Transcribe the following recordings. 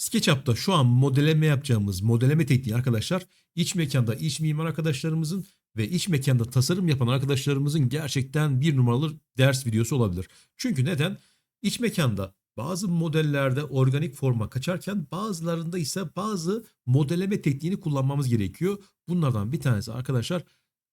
SketchUp'ta şu an modelleme yapacağımız modelleme tekniği arkadaşlar iç mekanda iç mimar arkadaşlarımızın ve iç mekanda tasarım yapan arkadaşlarımızın gerçekten bir numaralı ders videosu olabilir. Çünkü neden? İç mekanda bazı modellerde organik forma kaçarken bazılarında ise bazı modelleme tekniğini kullanmamız gerekiyor. Bunlardan bir tanesi arkadaşlar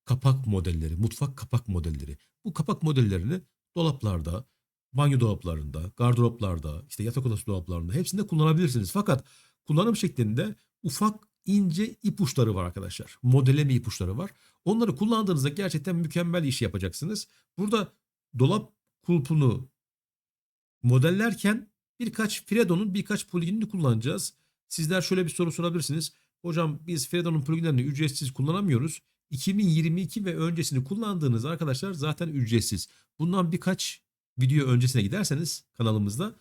kapak modelleri, mutfak kapak modelleri. Bu kapak modellerini dolaplarda, banyo dolaplarında, gardıroplarda, işte yatak odası dolaplarında hepsinde kullanabilirsiniz. Fakat kullanım şeklinde ufak ince ipuçları var arkadaşlar. Modelleme ipuçları var. Onları kullandığınızda gerçekten mükemmel iş yapacaksınız. Burada dolap kulpunu modellerken birkaç Fredo'nun birkaç pluginini kullanacağız. Sizler şöyle bir soru sorabilirsiniz. Hocam biz Fredo'nun pluginlerini ücretsiz kullanamıyoruz. 2022 ve öncesini kullandığınız arkadaşlar zaten ücretsiz. Bundan birkaç video öncesine giderseniz kanalımızda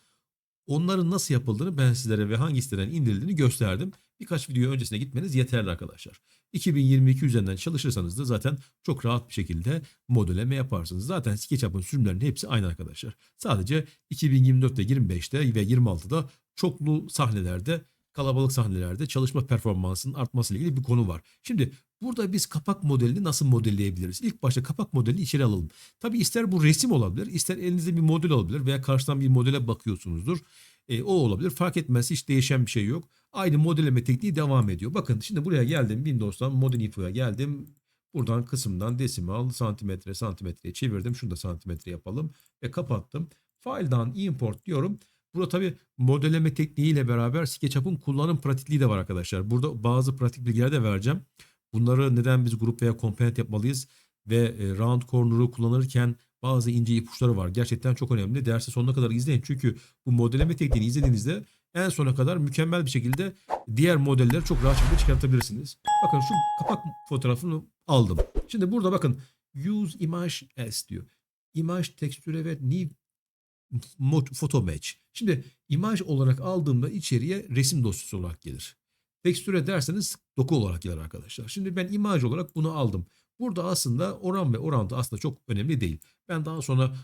onların nasıl yapıldığını ben sizlere ve hangi siteden indirildiğini gösterdim. Birkaç video öncesine gitmeniz yeterli arkadaşlar. 2022 üzerinden çalışırsanız da zaten çok rahat bir şekilde modelleme yaparsınız. Zaten SketchUp'ın sürümlerinin hepsi aynı arkadaşlar. Sadece 2024'te, 25'te ve 26'da çoklu sahnelerde, kalabalık sahnelerde çalışma performansının artmasıyla ilgili bir konu var. Şimdi burada biz kapak modelini nasıl modelleyebiliriz? İlk başta kapak modelini içeri alalım. Tabi ister bu resim olabilir, ister elinizde bir model olabilir veya karşıdan bir modele bakıyorsunuzdur. E, o olabilir. Fark etmez. Hiç değişen bir şey yok. Aynı modelleme tekniği devam ediyor. Bakın şimdi buraya geldim. Windows'tan Model Info'ya geldim. Buradan kısımdan desimal, santimetre, santimetreye çevirdim. Şunu da santimetre yapalım ve kapattım. File'dan import diyorum. Burada tabi modelleme tekniğiyle beraber SketchUp'un kullanım pratikliği de var arkadaşlar. Burada bazı pratik bilgiler de vereceğim. Bunları neden biz grup veya component yapmalıyız ve e, round corner'ı kullanırken bazı ince ipuçları var. Gerçekten çok önemli. Dersi sonuna kadar izleyin. Çünkü bu modelleme tekniğini izlediğinizde en sona kadar mükemmel bir şekilde diğer modelleri çok rahat şekilde çıkartabilirsiniz. Bakın şu kapak fotoğrafını aldım. Şimdi burada bakın use image as diyor. Image tekstüre ve new photo match. Şimdi imaj olarak aldığımda içeriye resim dosyası olarak gelir. Tekstüre derseniz doku olarak gelir arkadaşlar. Şimdi ben imaj olarak bunu aldım. Burada aslında oran ve orantı aslında çok önemli değil. Ben daha sonra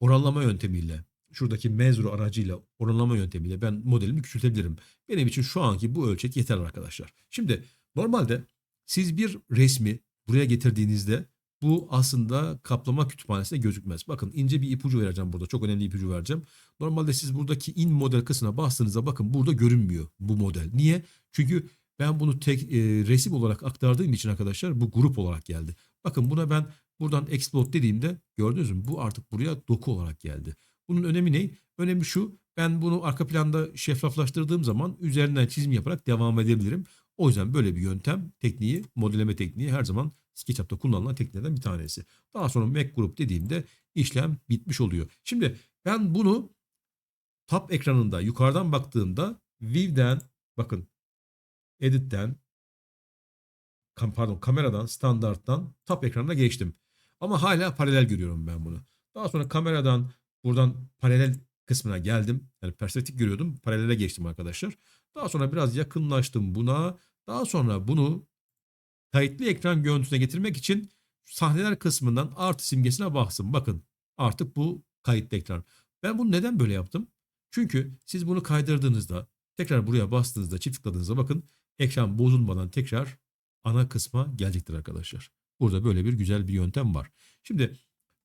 oranlama yöntemiyle şuradaki mezru aracıyla oranlama yöntemiyle ben modelimi küçültebilirim. Benim için şu anki bu ölçek yeter arkadaşlar. Şimdi normalde siz bir resmi buraya getirdiğinizde bu aslında kaplama kütüphanesinde gözükmez. Bakın ince bir ipucu vereceğim burada. Çok önemli ipucu vereceğim. Normalde siz buradaki in model kısmına bastığınızda bakın burada görünmüyor bu model. Niye? Çünkü ben bunu tek e, resim olarak aktardığım için arkadaşlar bu grup olarak geldi. Bakın buna ben buradan explode dediğimde gördünüz mü? Bu artık buraya doku olarak geldi. Bunun önemi ne? Önemi şu. Ben bunu arka planda şeffaflaştırdığım zaman üzerinden çizim yaparak devam edebilirim. O yüzden böyle bir yöntem, tekniği, modelleme tekniği her zaman SketchUp'ta kullanılan tekniklerden bir tanesi. Daha sonra Mac Group dediğimde işlem bitmiş oluyor. Şimdi ben bunu tab ekranında yukarıdan baktığımda View'den bakın Edit'ten pardon kameradan standarttan tab ekranına geçtim. Ama hala paralel görüyorum ben bunu. Daha sonra kameradan buradan paralel kısmına geldim. Yani perspektif görüyordum. Paralele geçtim arkadaşlar. Daha sonra biraz yakınlaştım buna. Daha sonra bunu kayıtlı ekran görüntüsüne getirmek için sahneler kısmından artı simgesine baksın. Bakın artık bu kayıtlı ekran. Ben bunu neden böyle yaptım? Çünkü siz bunu kaydırdığınızda tekrar buraya bastığınızda çift tıkladığınızda bakın ekran bozulmadan tekrar ana kısma gelecektir arkadaşlar. Burada böyle bir güzel bir yöntem var. Şimdi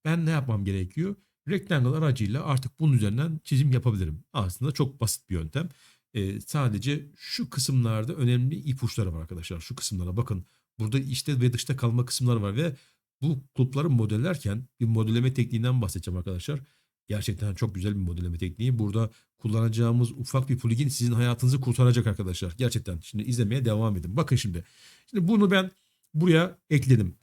ben ne yapmam gerekiyor? Rectangle aracıyla artık bunun üzerinden çizim yapabilirim. Aslında çok basit bir yöntem. Ee, sadece şu kısımlarda önemli ipuçları var arkadaşlar. Şu kısımlara bakın. Burada içte ve dışta kalma kısımları var ve bu kulpları modellerken bir modelleme tekniğinden bahsedeceğim arkadaşlar. Gerçekten çok güzel bir modelleme tekniği. Burada kullanacağımız ufak bir plugin sizin hayatınızı kurtaracak arkadaşlar. Gerçekten. Şimdi izlemeye devam edin. Bakın şimdi. Şimdi bunu ben buraya ekledim.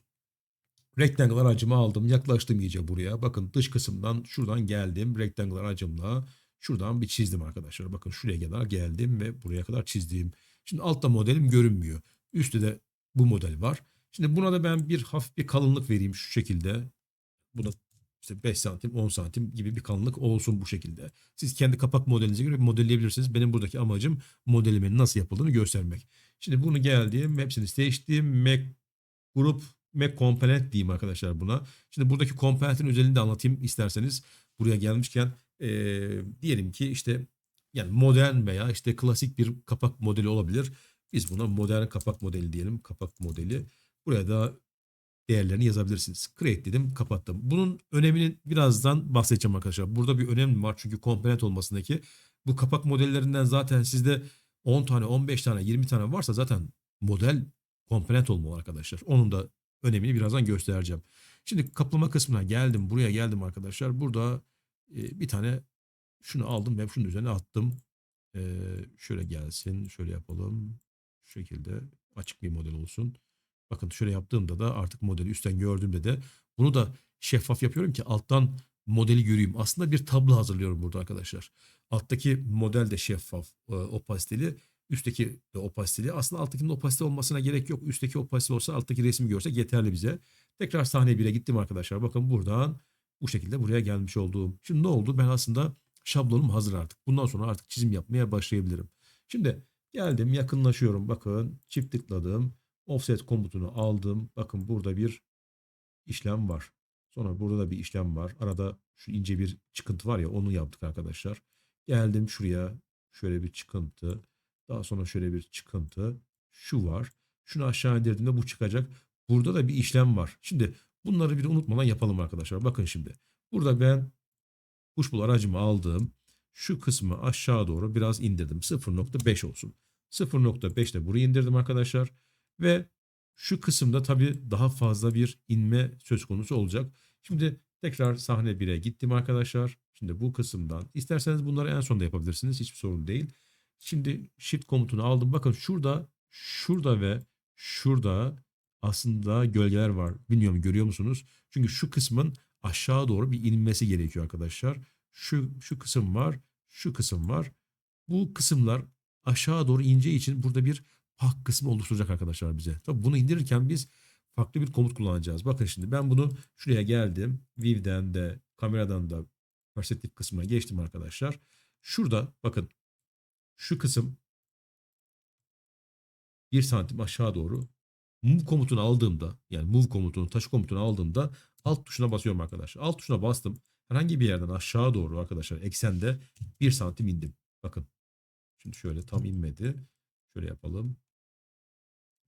Rectangle aracımı aldım. Yaklaştım iyice buraya. Bakın dış kısımdan şuradan geldim. Rectangle aracımla şuradan bir çizdim arkadaşlar. Bakın şuraya kadar geldim ve buraya kadar çizdim. Şimdi altta modelim görünmüyor. Üstte de bu model var. Şimdi buna da ben bir hafif bir kalınlık vereyim şu şekilde. Buna işte 5 santim 10 santim gibi bir kalınlık olsun bu şekilde. Siz kendi kapak modelinize göre modelleyebilirsiniz. Benim buradaki amacım modelimin nasıl yapıldığını göstermek. Şimdi bunu geldim hepsini seçtim. Mac Group Mac Component diyeyim arkadaşlar buna. Şimdi buradaki komponentin özelliğini de anlatayım isterseniz. Buraya gelmişken ee, diyelim ki işte Yani modern veya işte klasik bir kapak modeli olabilir. Biz buna modern kapak modeli diyelim. Kapak modeli. Buraya da değerlerini yazabilirsiniz. Create dedim kapattım. Bunun önemini birazdan bahsedeceğim arkadaşlar. Burada bir önem var çünkü komponent olmasındaki. Bu kapak modellerinden zaten sizde 10 tane, 15 tane, 20 tane varsa zaten model komponent olmalı arkadaşlar. Onun da önemini birazdan göstereceğim. Şimdi kaplama kısmına geldim. Buraya geldim arkadaşlar. Burada e, bir tane şunu aldım ve şunun üzerine attım. E, şöyle gelsin. Şöyle yapalım. Şekilde açık bir model olsun. Bakın şöyle yaptığımda da artık modeli üstten gördüğümde de bunu da şeffaf yapıyorum ki alttan modeli göreyim. Aslında bir tablo hazırlıyorum burada arkadaşlar. Alttaki model de şeffaf, e, opasiteli. Üstteki de opasiteli. Aslında alttakinin opasite olmasına gerek yok. Üstteki opasite olsa alttaki resmi görsek yeterli bize. Tekrar sahne 1'e gittim arkadaşlar. Bakın buradan bu şekilde buraya gelmiş olduğum. Şimdi ne oldu? Ben aslında şablonum hazır artık. Bundan sonra artık çizim yapmaya başlayabilirim. Şimdi geldim yakınlaşıyorum. Bakın çift tıkladım. Offset komutunu aldım. Bakın burada bir işlem var. Sonra burada da bir işlem var. Arada şu ince bir çıkıntı var ya onu yaptık arkadaşlar. Geldim şuraya şöyle bir çıkıntı. Daha sonra şöyle bir çıkıntı. Şu var. Şunu aşağı indirdiğimde bu çıkacak. Burada da bir işlem var. Şimdi bunları bir unutmadan yapalım arkadaşlar. Bakın şimdi. Burada ben kuşbul aracımı aldım. Şu kısmı aşağı doğru biraz indirdim. 0.5 olsun. 0.5 de buraya indirdim arkadaşlar. Ve şu kısımda tabii daha fazla bir inme söz konusu olacak. Şimdi tekrar sahne 1'e gittim arkadaşlar. Şimdi bu kısımdan isterseniz bunları en sonda yapabilirsiniz. Hiçbir sorun değil. Şimdi shift komutunu aldım. Bakın şurada, şurada ve şurada aslında gölgeler var. Bilmiyorum görüyor musunuz? Çünkü şu kısmın aşağı doğru bir inmesi gerekiyor arkadaşlar. Şu, şu kısım var, şu kısım var. Bu kısımlar aşağı doğru ince için burada bir pak kısmı oluşturacak arkadaşlar bize. Tabii bunu indirirken biz farklı bir komut kullanacağız. Bakın şimdi ben bunu şuraya geldim. View'den de kameradan da perspektif kısmına geçtim arkadaşlar. Şurada bakın şu kısım 1 santim aşağı doğru move komutunu aldığımda yani move komutunu taşı komutunu aldığımda alt tuşuna basıyorum arkadaşlar. Alt tuşuna bastım. Herhangi bir yerden aşağı doğru arkadaşlar eksende 1 santim indim. Bakın. Şimdi şöyle tam inmedi. Şöyle yapalım.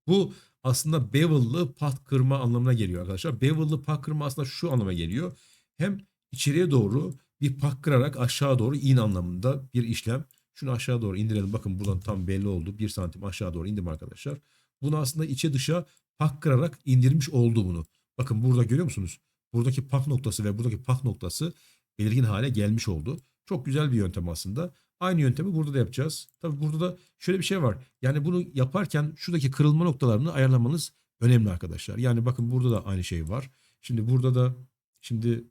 Bu aslında bevel'lı pat kırma anlamına geliyor arkadaşlar. Bevel'lı pat kırma aslında şu anlama geliyor. Hem içeriye doğru bir pak kırarak aşağı doğru in anlamında bir işlem. Şunu aşağı doğru indirelim. Bakın buradan tam belli oldu. Bir santim aşağı doğru indim arkadaşlar. Bunu aslında içe dışa pak kırarak indirmiş oldu bunu. Bakın burada görüyor musunuz? Buradaki pak noktası ve buradaki pak noktası belirgin hale gelmiş oldu. Çok güzel bir yöntem aslında. Aynı yöntemi burada da yapacağız. Tabii burada da şöyle bir şey var. Yani bunu yaparken şuradaki kırılma noktalarını ayarlamanız önemli arkadaşlar. Yani bakın burada da aynı şey var. Şimdi burada da şimdi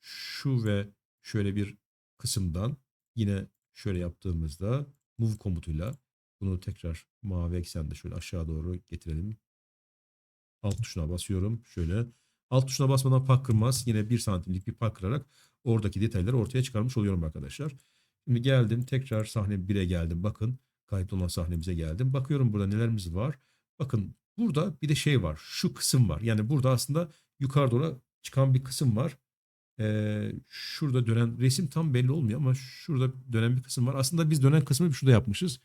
şu ve şöyle bir kısımdan yine şöyle yaptığımızda move komutuyla bunu tekrar mavi eksende şöyle aşağı doğru getirelim. Alt tuşuna basıyorum. Şöyle alt tuşuna basmadan pak kırmaz. Yine bir santimlik bir pak kırarak oradaki detayları ortaya çıkarmış oluyorum arkadaşlar. Şimdi geldim tekrar sahne 1'e geldim. Bakın kayıt olan sahnemize geldim. Bakıyorum burada nelerimiz var. Bakın burada bir de şey var. Şu kısım var. Yani burada aslında yukarı doğru çıkan bir kısım var. Ee, şurada dönen resim tam belli olmuyor ama şurada dönen bir kısım var. Aslında biz dönen kısmı şurada yapmışız.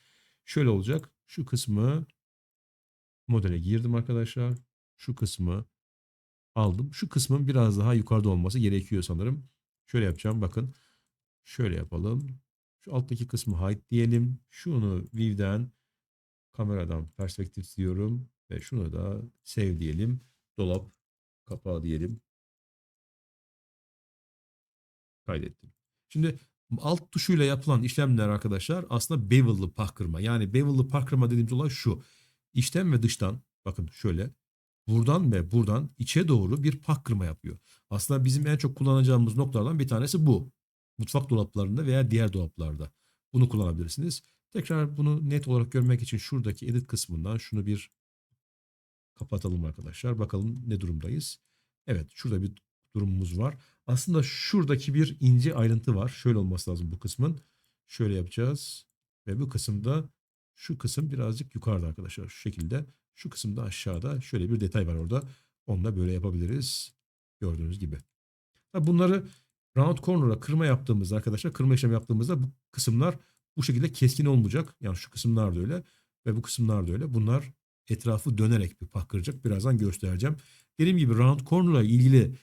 Şöyle olacak. Şu kısmı modele girdim arkadaşlar. Şu kısmı aldım. Şu kısmın biraz daha yukarıda olması gerekiyor sanırım. Şöyle yapacağım. Bakın. Şöyle yapalım. Şu alttaki kısmı hide diyelim. Şunu view'den kameradan perspektif diyorum. Ve şunu da save diyelim. Dolap kapağı diyelim. Kaydettim. Şimdi alt tuşuyla yapılan işlemler arkadaşlar aslında bevel'lı pahkırma. Yani bevel'lı pahkırma dediğimiz olay şu. İçten ve dıştan bakın şöyle buradan ve buradan içe doğru bir pahkırma yapıyor. Aslında bizim en çok kullanacağımız noktalardan bir tanesi bu. Mutfak dolaplarında veya diğer dolaplarda. Bunu kullanabilirsiniz. Tekrar bunu net olarak görmek için şuradaki edit kısmından şunu bir kapatalım arkadaşlar. Bakalım ne durumdayız. Evet şurada bir durumumuz var. Aslında şuradaki bir ince ayrıntı var. Şöyle olması lazım bu kısmın. Şöyle yapacağız. Ve bu kısımda şu kısım birazcık yukarıda arkadaşlar. Şu şekilde. Şu kısımda aşağıda şöyle bir detay var orada. Onu da böyle yapabiliriz. Gördüğünüz gibi. Bunları round corner'a kırma yaptığımızda arkadaşlar kırma işlemi yaptığımızda bu kısımlar bu şekilde keskin olmayacak. Yani şu kısımlar da öyle ve bu kısımlar da öyle. Bunlar etrafı dönerek bir pah kıracak. Birazdan göstereceğim. Dediğim gibi round corner'la ilgili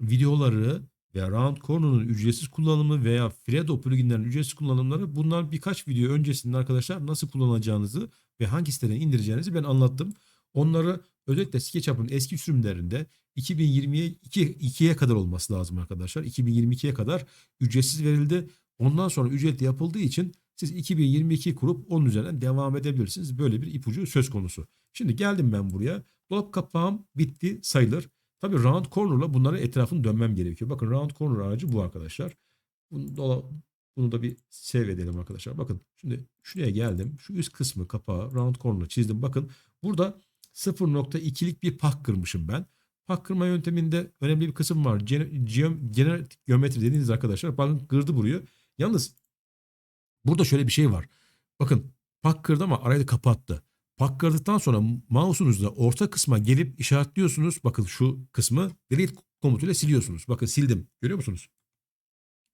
videoları veya round corner'ın ücretsiz kullanımı veya Fredo pluginlerin ücretsiz kullanımları bunlar birkaç video öncesinde arkadaşlar nasıl kullanacağınızı ve hangi siteden indireceğinizi ben anlattım. Onları özellikle SketchUp'ın eski sürümlerinde 2020'ye 2'ye kadar olması lazım arkadaşlar. 2022'ye kadar ücretsiz verildi. Ondan sonra ücretli yapıldığı için siz 2022 kurup onun üzerinden devam edebilirsiniz. Böyle bir ipucu söz konusu. Şimdi geldim ben buraya. Dolap kapağım bitti sayılır. Tabii round corner'la bunları etrafını dönmem gerekiyor. Bakın round corner aracı bu arkadaşlar. Bunu, dola, bunu da bir save edelim arkadaşlar. Bakın şimdi şuraya geldim. Şu üst kısmı kapağı round corner'la çizdim. Bakın burada 0.2'lik bir pah kırmışım ben. Pah kırma yönteminde önemli bir kısım var. Genel geometri dediğiniz arkadaşlar. Bakın kırdı burayı. Yalnız burada şöyle bir şey var. Bakın pah kırdı ama arayı da kapattı. Pak kırdıktan sonra mouse'unuzla orta kısma gelip işaretliyorsunuz. Bakın şu kısmı delete komutuyla siliyorsunuz. Bakın sildim. Görüyor musunuz?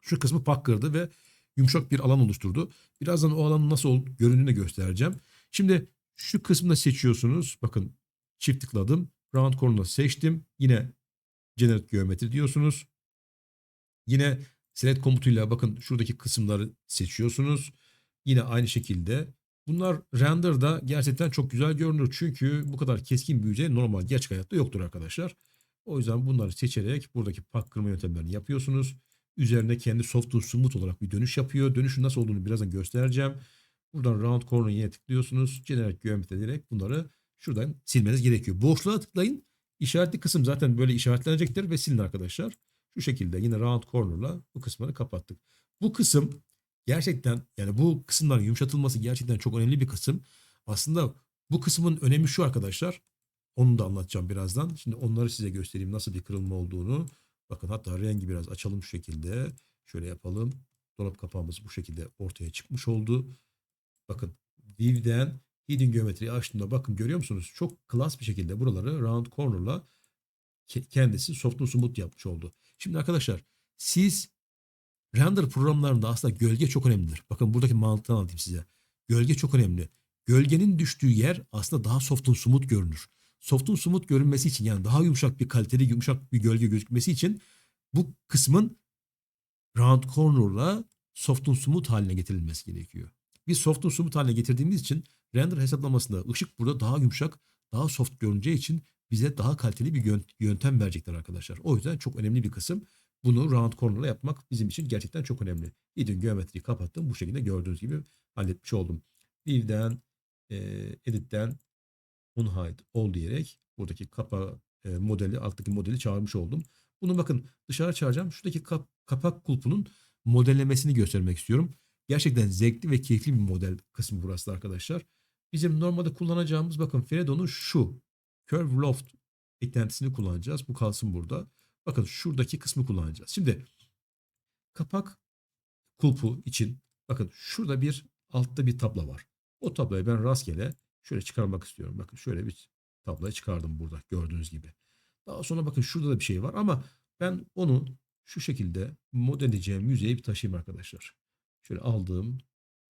Şu kısmı pak kırdı ve yumuşak bir alan oluşturdu. Birazdan o alanın nasıl göründüğünü göstereceğim. Şimdi şu kısmını seçiyorsunuz. Bakın çift tıkladım. Round corner'ı seçtim. Yine generate geometri diyorsunuz. Yine select komutuyla bakın şuradaki kısımları seçiyorsunuz. Yine aynı şekilde Bunlar render'da gerçekten çok güzel görünür. Çünkü bu kadar keskin yüzey normal gerçek hayatta yoktur arkadaşlar. O yüzden bunları seçerek buradaki pak kırma yöntemlerini yapıyorsunuz. Üzerine kendi soft smooth olarak bir dönüş yapıyor. Dönüşün nasıl olduğunu birazdan göstereceğim. Buradan round corner yine tıklıyorsunuz. Generate geometri ederek bunları şuradan silmeniz gerekiyor. Boşluğa tıklayın. İşaretli kısım zaten böyle işaretlenecektir ve silin arkadaşlar. Şu şekilde yine round corner'la bu kısmını kapattık. Bu kısım gerçekten yani bu kısımların yumuşatılması gerçekten çok önemli bir kısım. Aslında bu kısmın önemi şu arkadaşlar. Onu da anlatacağım birazdan. Şimdi onları size göstereyim nasıl bir kırılma olduğunu. Bakın hatta rengi biraz açalım şu şekilde. Şöyle yapalım. Dolap kapağımız bu şekilde ortaya çıkmış oldu. Bakın View'den Hidden Geometri'yi açtığımda bakın görüyor musunuz? Çok klas bir şekilde buraları round corner'la kendisi soft smooth yapmış oldu. Şimdi arkadaşlar siz Render programlarında aslında gölge çok önemlidir. Bakın buradaki mantığı anlatayım size. Gölge çok önemli. Gölgenin düştüğü yer aslında daha soft'un smooth görünür. Soft'un smooth görünmesi için yani daha yumuşak bir kaliteli yumuşak bir gölge gözükmesi için bu kısmın round corner'la soft'un smooth haline getirilmesi gerekiyor. Biz soft'un smooth haline getirdiğimiz için render hesaplamasında ışık burada daha yumuşak, daha soft görüneceği için bize daha kaliteli bir yöntem verecekler arkadaşlar. O yüzden çok önemli bir kısım. Bunu round corner'la yapmak bizim için gerçekten çok önemli. Hidden geometriyi kapattım. Bu şekilde gördüğünüz gibi halletmiş oldum. View'den, e, edit'ten unhide ol diyerek buradaki kapa e, modeli, alttaki modeli çağırmış oldum. Bunu bakın dışarı çağıracağım. Şuradaki kap, kapak kulpunun modellemesini göstermek istiyorum. Gerçekten zevkli ve keyifli bir model kısmı burası arkadaşlar. Bizim normalde kullanacağımız bakın Fredo'nun şu Curve Loft eklentisini kullanacağız. Bu kalsın burada. Bakın şuradaki kısmı kullanacağız. Şimdi kapak kulpu için bakın şurada bir altta bir tabla var. O tablayı ben rastgele şöyle çıkarmak istiyorum. Bakın şöyle bir tablayı çıkardım burada gördüğünüz gibi. Daha sonra bakın şurada da bir şey var ama ben onu şu şekilde modelleyeceğim yüzeye bir taşıyayım arkadaşlar. Şöyle aldığım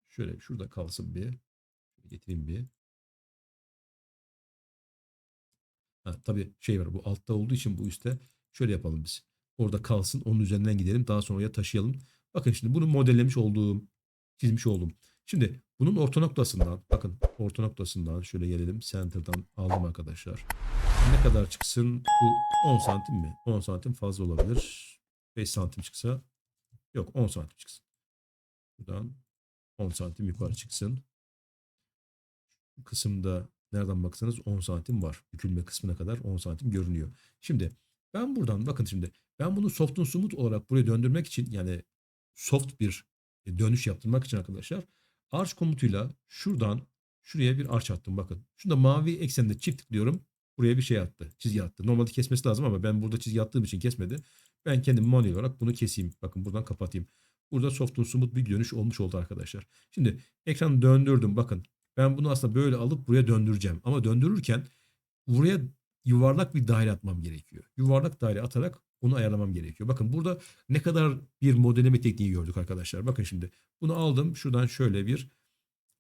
şöyle şurada kalsın bir. Getireyim bir. Ha, tabii şey var bu altta olduğu için bu üstte Şöyle yapalım biz. Orada kalsın. Onun üzerinden gidelim. Daha sonra oraya taşıyalım. Bakın şimdi bunu modellemiş olduğum, çizmiş oldum. Şimdi bunun orta noktasından, bakın orta noktasından şöyle gelelim. Center'dan aldım arkadaşlar. Ne kadar çıksın? Bu 10 santim mi? 10 santim fazla olabilir. 5 santim çıksa. Yok 10 santim çıksın. Buradan 10 santim yukarı çıksın. Bu kısımda nereden baksanız 10 santim var. Bükülme kısmına kadar 10 santim görünüyor. Şimdi ben buradan bakın şimdi ben bunu soft'un smooth olarak buraya döndürmek için yani soft bir e, dönüş yaptırmak için arkadaşlar arch komutuyla şuradan şuraya bir arch attım bakın. Şunda mavi eksende çift tıklıyorum. Buraya bir şey attı. Çizgi attı. Normalde kesmesi lazım ama ben burada çizgi attığım için kesmedi. Ben kendim manuel olarak bunu keseyim. Bakın buradan kapatayım. Burada soft'un smooth bir dönüş olmuş oldu arkadaşlar. Şimdi ekranı döndürdüm. Bakın ben bunu aslında böyle alıp buraya döndüreceğim. Ama döndürürken buraya yuvarlak bir daire atmam gerekiyor. Yuvarlak daire atarak Onu ayarlamam gerekiyor. Bakın burada ne kadar bir modelleme tekniği gördük arkadaşlar. Bakın şimdi bunu aldım. Şuradan şöyle bir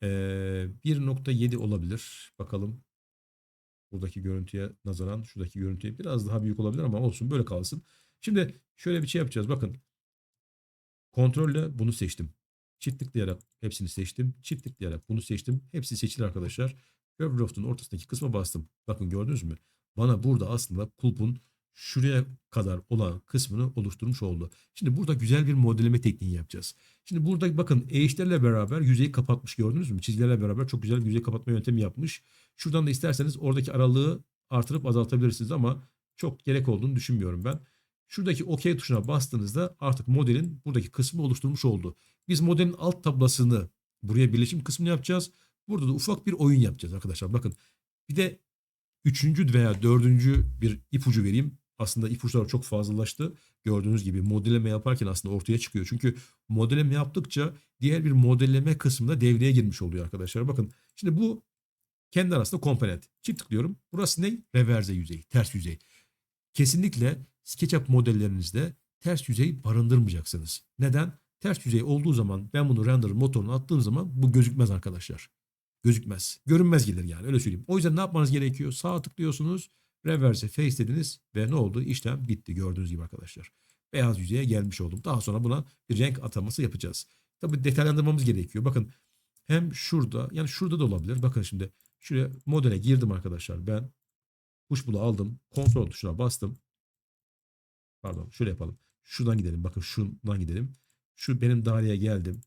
eee 1.7 olabilir. Bakalım. Buradaki görüntüye nazaran şuradaki görüntüye biraz daha büyük olabilir ama olsun böyle kalsın. Şimdi şöyle bir şey yapacağız. Bakın. Kontrolle bunu seçtim. Çift tıklayarak hepsini seçtim. Çift tıklayarak bunu seçtim. Hepsi seçili arkadaşlar. Loft'un ortasındaki kısma bastım. Bakın gördünüz mü? Bana burada aslında kulpun şuraya kadar olan kısmını oluşturmuş oldu. Şimdi burada güzel bir modelleme tekniği yapacağız. Şimdi burada bakın eğişlerle beraber yüzeyi kapatmış gördünüz mü? Çizgilerle beraber çok güzel bir yüzey kapatma yöntemi yapmış. Şuradan da isterseniz oradaki aralığı artırıp azaltabilirsiniz ama çok gerek olduğunu düşünmüyorum ben. Şuradaki OK tuşuna bastığınızda artık modelin buradaki kısmı oluşturmuş oldu. Biz modelin alt tablasını buraya birleşim kısmını yapacağız. Burada da ufak bir oyun yapacağız arkadaşlar. Bakın bir de üçüncü veya dördüncü bir ipucu vereyim. Aslında ipuçları çok fazlalaştı. Gördüğünüz gibi modelleme yaparken aslında ortaya çıkıyor. Çünkü modelleme yaptıkça diğer bir modelleme kısmında devreye girmiş oluyor arkadaşlar. Bakın şimdi bu kendi arasında komponent. Çift tıklıyorum. Burası ne? Reverse yüzey, ters yüzey. Kesinlikle SketchUp modellerinizde ters yüzey barındırmayacaksınız. Neden? Ters yüzey olduğu zaman ben bunu render motoruna attığım zaman bu gözükmez arkadaşlar. Gözükmez. Görünmez gelir yani öyle söyleyeyim. O yüzden ne yapmanız gerekiyor? Sağa tıklıyorsunuz. Reverse face dediniz ve ne oldu? İşlem bitti gördüğünüz gibi arkadaşlar. Beyaz yüzeye gelmiş oldum. Daha sonra buna bir renk ataması yapacağız. Tabii detaylandırmamız gerekiyor. Bakın hem şurada yani şurada da olabilir. Bakın şimdi şuraya modele girdim arkadaşlar. Ben push bulu aldım. Kontrol tuşuna bastım. Pardon şöyle yapalım. Şuradan gidelim. Bakın şundan gidelim. Şu benim daireye geldim.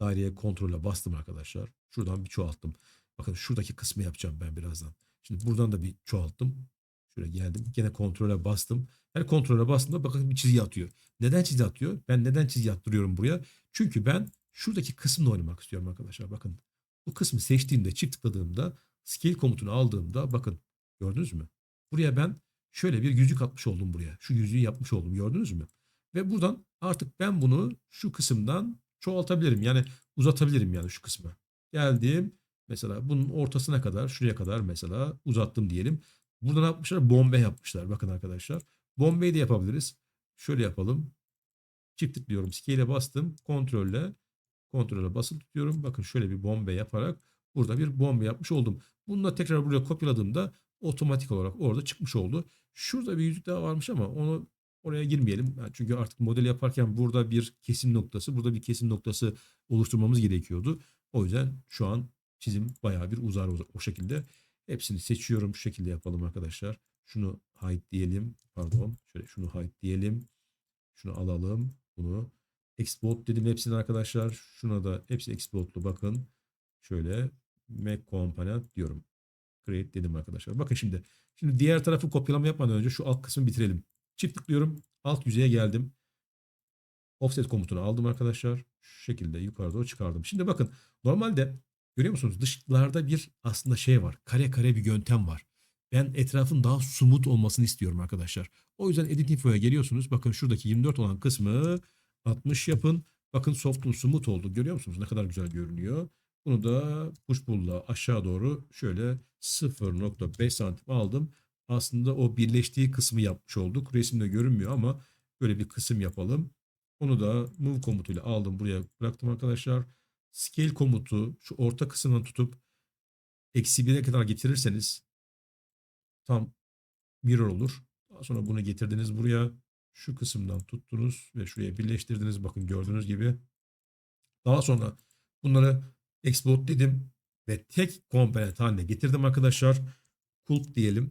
Daireye kontrole bastım arkadaşlar. Şuradan bir çoğalttım. Bakın şuradaki kısmı yapacağım ben birazdan. Şimdi buradan da bir çoğalttım. Şöyle geldim. Gene kontrole bastım. Her kontrole bastığımda bakın bir çizgi atıyor. Neden çizgi atıyor? Ben neden çizgi attırıyorum buraya? Çünkü ben şuradaki kısımla oynamak istiyorum arkadaşlar. Bakın bu kısmı seçtiğimde çift tıkladığımda scale komutunu aldığımda bakın gördünüz mü? Buraya ben şöyle bir yüzük atmış oldum buraya. Şu yüzüğü yapmış oldum gördünüz mü? Ve buradan artık ben bunu şu kısımdan çoğaltabilirim. Yani uzatabilirim yani şu kısmı. Geldim. Mesela bunun ortasına kadar şuraya kadar mesela uzattım diyelim. Burada ne yapmışlar? Bombe yapmışlar. Bakın arkadaşlar. Bombeyi de yapabiliriz. Şöyle yapalım. Çift tıklıyorum. Scale'e bastım. Kontrolle. Kontrole basıp tutuyorum. Bakın şöyle bir bombe yaparak burada bir bombe yapmış oldum. Bunu da tekrar buraya kopyaladığımda otomatik olarak orada çıkmış oldu. Şurada bir yüzük daha varmış ama onu oraya girmeyelim. Yani çünkü artık model yaparken burada bir kesim noktası, burada bir kesim noktası oluşturmamız gerekiyordu. O yüzden şu an çizim bayağı bir uzar o, şekilde. Hepsini seçiyorum. Şu şekilde yapalım arkadaşlar. Şunu hide diyelim. Pardon. Şöyle şunu hide diyelim. Şunu alalım. Bunu export dedim hepsini arkadaşlar. Şuna da hepsi exportlu bakın. Şöyle make component diyorum. Create dedim arkadaşlar. Bakın şimdi. Şimdi diğer tarafı kopyalama yapmadan önce şu alt kısmı bitirelim. Çift tıklıyorum. Alt yüzeye geldim. Offset komutunu aldım arkadaşlar. Şu şekilde yukarı doğru çıkardım. Şimdi bakın normalde görüyor musunuz? Dışlarda bir aslında şey var. Kare kare bir yöntem var. Ben etrafın daha sumut olmasını istiyorum arkadaşlar. O yüzden Edit Info'ya geliyorsunuz. Bakın şuradaki 24 olan kısmı 60 yapın. Bakın soft'un smooth oldu. Görüyor musunuz? Ne kadar güzel görünüyor. Bunu da push pull'la aşağı doğru şöyle 0.5 santim aldım. Aslında o birleştiği kısmı yapmış olduk. Resimde görünmüyor ama böyle bir kısım yapalım. Onu da move komutuyla aldım buraya bıraktım arkadaşlar. Scale komutu şu orta kısmından tutup eksi 1'e kadar getirirseniz tam mirror olur. Daha sonra bunu getirdiniz buraya. Şu kısımdan tuttunuz ve şuraya birleştirdiniz. Bakın gördüğünüz gibi. Daha sonra bunları export dedim ve tek komponent haline getirdim arkadaşlar. Kulp diyelim.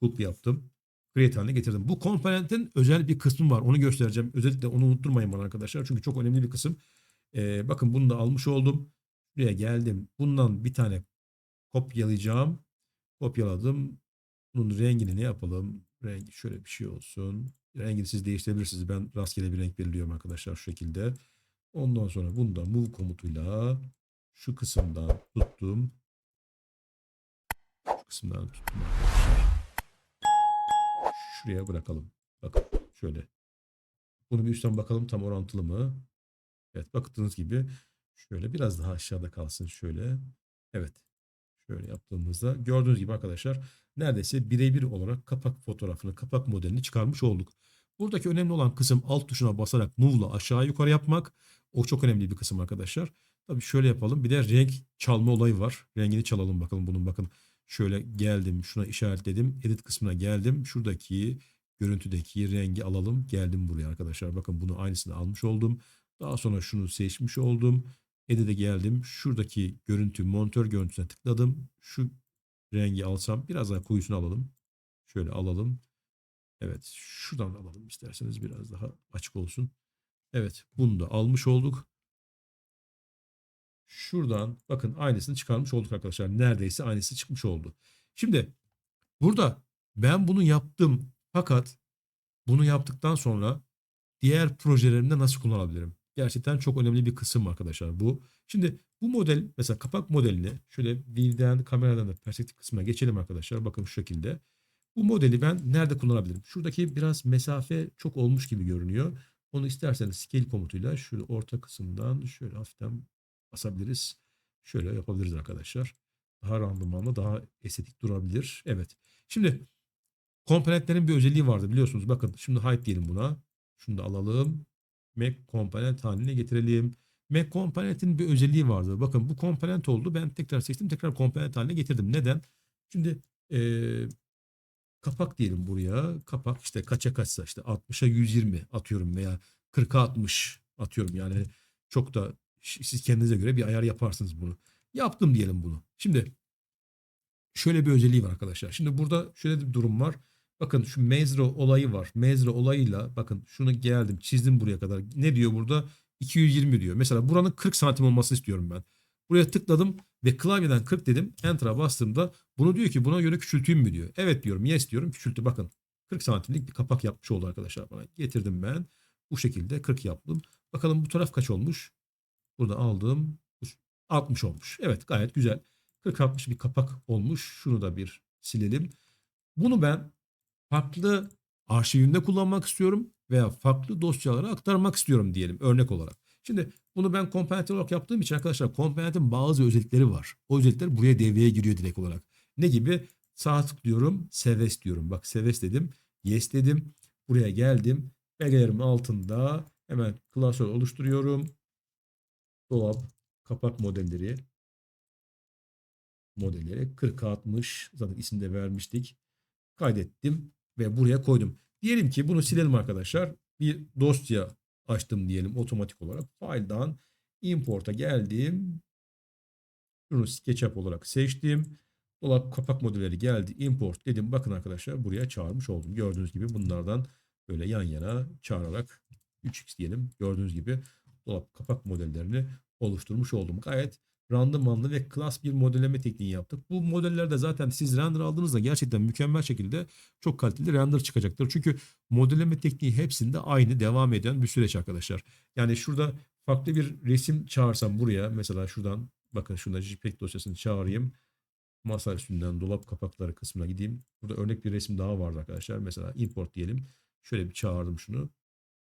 Kulp yaptım. Create haline getirdim. Bu komponentin özel bir kısmı var. Onu göstereceğim. Özellikle onu unutturmayın bana arkadaşlar. Çünkü çok önemli bir kısım. Ee, bakın bunu da almış oldum. Buraya geldim. Bundan bir tane kopyalayacağım. Kopyaladım. Bunun rengini ne yapalım? Rengi şöyle bir şey olsun. Rengini siz değiştirebilirsiniz. Ben rastgele bir renk belirliyorum arkadaşlar şu şekilde. Ondan sonra bunu da move komutuyla şu kısımdan tuttum. Şu kısımdan tuttum arkadaşlar. Şuraya bırakalım. Bakın şöyle. Bunu bir üstten bakalım tam orantılı mı? Evet baktığınız gibi şöyle biraz daha aşağıda kalsın şöyle. Evet. Şöyle yaptığımızda gördüğünüz gibi arkadaşlar neredeyse birebir olarak kapak fotoğrafını, kapak modelini çıkarmış olduk. Buradaki önemli olan kısım alt tuşuna basarak move'la aşağı yukarı yapmak. O çok önemli bir kısım arkadaşlar. Tabii şöyle yapalım. Bir de renk çalma olayı var. Rengini çalalım bakalım bunun bakın. Şöyle geldim şuna işaretledim. Edit kısmına geldim. Şuradaki görüntüdeki rengi alalım. Geldim buraya arkadaşlar. Bakın bunu aynısını almış oldum. Daha sonra şunu seçmiş oldum. Edit'e geldim. Şuradaki görüntü monitör görüntüsüne tıkladım. Şu rengi alsam biraz daha koyusunu alalım. Şöyle alalım. Evet şuradan alalım isterseniz biraz daha açık olsun. Evet bunu da almış olduk. Şuradan bakın aynısını çıkarmış olduk arkadaşlar. Neredeyse aynısı çıkmış oldu. Şimdi burada ben bunu yaptım fakat bunu yaptıktan sonra diğer projelerimde nasıl kullanabilirim? Gerçekten çok önemli bir kısım arkadaşlar bu. Şimdi bu model mesela kapak modelini şöyle view'den kameradan da perspektif kısmına geçelim arkadaşlar. Bakın şu şekilde. Bu modeli ben nerede kullanabilirim? Şuradaki biraz mesafe çok olmuş gibi görünüyor. Onu isterseniz scale komutuyla şöyle orta kısımdan şöyle hafiften basabiliriz. Şöyle yapabiliriz arkadaşlar. Daha randımanlı, daha estetik durabilir. Evet. Şimdi komponentlerin bir özelliği vardı biliyorsunuz. Bakın şimdi hide diyelim buna. Şunu da alalım. Mac komponent haline getirelim. Mac komponentin bir özelliği vardı. Bakın bu komponent oldu. Ben tekrar seçtim. Tekrar komponent haline getirdim. Neden? Şimdi eee kapak diyelim buraya. Kapak işte kaça kaçsa işte 60'a 120 atıyorum veya 40'a 60 atıyorum. Yani çok da siz kendinize göre bir ayar yaparsınız bunu. Yaptım diyelim bunu. Şimdi şöyle bir özelliği var arkadaşlar. Şimdi burada şöyle bir durum var. Bakın şu mezro olayı var. Mezro olayıyla bakın şunu geldim çizdim buraya kadar. Ne diyor burada? 220 diyor. Mesela buranın 40 santim olmasını istiyorum ben. Buraya tıkladım ve klavyeden 40 dedim. Enter'a bastığımda bunu diyor ki buna göre küçülteyim mi diyor. Evet diyorum. Yes diyorum. Küçültü bakın. 40 santimlik bir kapak yapmış oldu arkadaşlar bana. Getirdim ben. Bu şekilde 40 yaptım. Bakalım bu taraf kaç olmuş? Burada aldım. 60 olmuş. Evet gayet güzel. 40-60 bir kapak olmuş. Şunu da bir silelim. Bunu ben farklı arşivimde kullanmak istiyorum veya farklı dosyalara aktarmak istiyorum diyelim örnek olarak. Şimdi bunu ben komponent olarak yaptığım için arkadaşlar komponentin bazı özellikleri var. O özellikler buraya devreye giriyor direkt olarak. Ne gibi? Sağ tıklıyorum, seves diyorum. Bak seves dedim, yes dedim. Buraya geldim. Belgelerimin altında hemen klasör oluşturuyorum. Dolap, kapak modelleri. Modelleri 40 60 zaten isim de vermiştik. Kaydettim ve buraya koydum. Diyelim ki bunu silelim arkadaşlar. Bir dosya açtım diyelim otomatik olarak. File'dan import'a geldim. Şunu SketchUp olarak seçtim. Dolap kapak modelleri geldi. Import dedim. Bakın arkadaşlar buraya çağırmış oldum. Gördüğünüz gibi bunlardan böyle yan yana çağırarak 3x diyelim. Gördüğünüz gibi dolap kapak modellerini oluşturmuş oldum. Gayet randımanlı ve klas bir modelleme tekniği yaptık. Bu modellerde zaten siz render aldığınızda gerçekten mükemmel şekilde çok kaliteli render çıkacaktır. Çünkü modelleme tekniği hepsinde aynı devam eden bir süreç arkadaşlar. Yani şurada farklı bir resim çağırsam buraya mesela şuradan bakın şurada JPEG dosyasını çağırayım. Masa üstünden dolap kapakları kısmına gideyim. Burada örnek bir resim daha vardı arkadaşlar. Mesela import diyelim. Şöyle bir çağırdım şunu.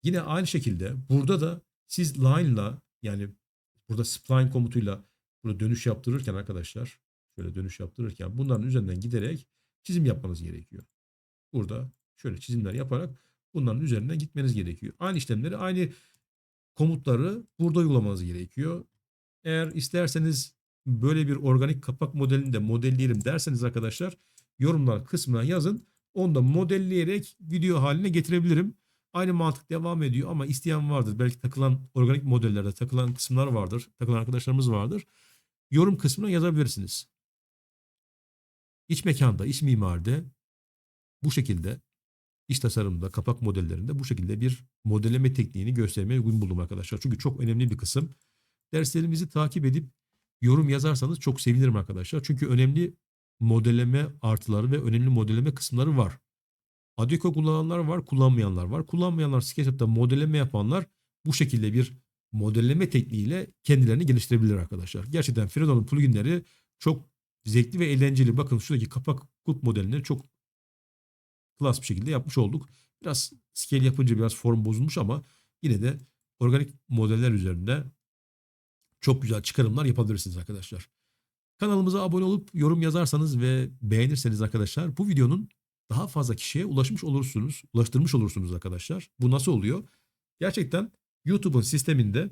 Yine aynı şekilde burada da siz line'la yani burada spline komutuyla burada dönüş yaptırırken arkadaşlar şöyle dönüş yaptırırken bunların üzerinden giderek çizim yapmanız gerekiyor. Burada şöyle çizimler yaparak bunların üzerinden gitmeniz gerekiyor. Aynı işlemleri aynı komutları burada uygulamanız gerekiyor. Eğer isterseniz böyle bir organik kapak modelini de modelleyelim derseniz arkadaşlar yorumlar kısmına yazın. Onu da modelleyerek video haline getirebilirim. Aynı mantık devam ediyor ama isteyen vardır. Belki takılan organik modellerde takılan kısımlar vardır. Takılan arkadaşlarımız vardır. Yorum kısmına yazabilirsiniz. İç mekanda, iç mimaride bu şekilde iç tasarımda, kapak modellerinde bu şekilde bir modelleme tekniğini göstermeye uygun buldum arkadaşlar. Çünkü çok önemli bir kısım. Derslerimizi takip edip yorum yazarsanız çok sevinirim arkadaşlar. Çünkü önemli modelleme artıları ve önemli modelleme kısımları var. Adiko kullananlar var, kullanmayanlar var. Kullanmayanlar SketchUp'ta modelleme yapanlar bu şekilde bir modelleme tekniğiyle kendilerini geliştirebilir arkadaşlar. Gerçekten Freedone'un pluginleri çok zevkli ve eğlenceli. Bakın şuradaki kapak kulp modelini çok klas bir şekilde yapmış olduk. Biraz scale yapınca biraz form bozulmuş ama yine de organik modeller üzerinde çok güzel çıkarımlar yapabilirsiniz arkadaşlar. Kanalımıza abone olup yorum yazarsanız ve beğenirseniz arkadaşlar bu videonun daha fazla kişiye ulaşmış olursunuz, ulaştırmış olursunuz arkadaşlar. Bu nasıl oluyor? Gerçekten YouTube'un sisteminde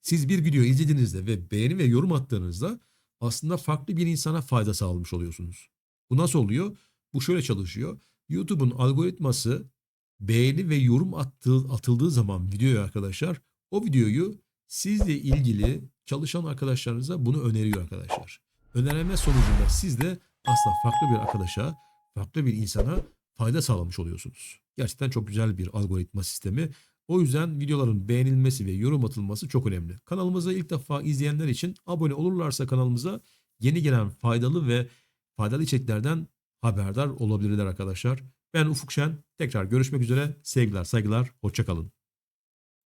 siz bir video izlediğinizde ve beğeni ve yorum attığınızda aslında farklı bir insana fayda sağlamış oluyorsunuz. Bu nasıl oluyor? Bu şöyle çalışıyor. YouTube'un algoritması beğeni ve yorum attığı, atıldığı zaman videoya arkadaşlar o videoyu sizle ilgili çalışan arkadaşlarınıza bunu öneriyor arkadaşlar. Önerme sonucunda siz de aslında farklı bir arkadaşa, farklı bir insana fayda sağlamış oluyorsunuz. Gerçekten çok güzel bir algoritma sistemi. O yüzden videoların beğenilmesi ve yorum atılması çok önemli. Kanalımıza ilk defa izleyenler için abone olurlarsa kanalımıza yeni gelen faydalı ve faydalı içeriklerden haberdar olabilirler arkadaşlar. Ben Ufuk Şen. Tekrar görüşmek üzere. Sevgiler, saygılar, hoşçakalın.